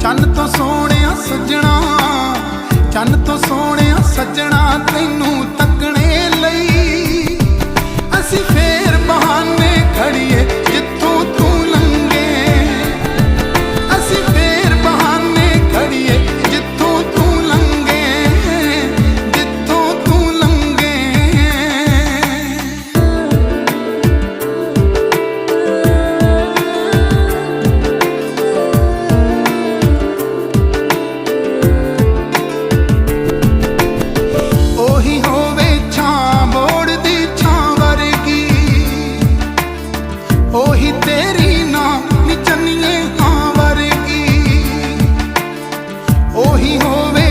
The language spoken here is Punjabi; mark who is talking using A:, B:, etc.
A: ਚੰਨ ਤੋਂ ਸੋਹਣਿਆ ਸੱਜਣਾ ਚੰਨ ਤੋਂ ਸੋਹਣਿਆ ਸੱਜਣਾ ਤੈਨੂੰ ਤੱਕਣੇ ਵਰਗੀ ਤੇਰੀ ਨਾ ਨੀ ਚੰਨੀਏ ਹਾਂ ਵਰਗੀ। ਉਹੀ ਹੋਵੇ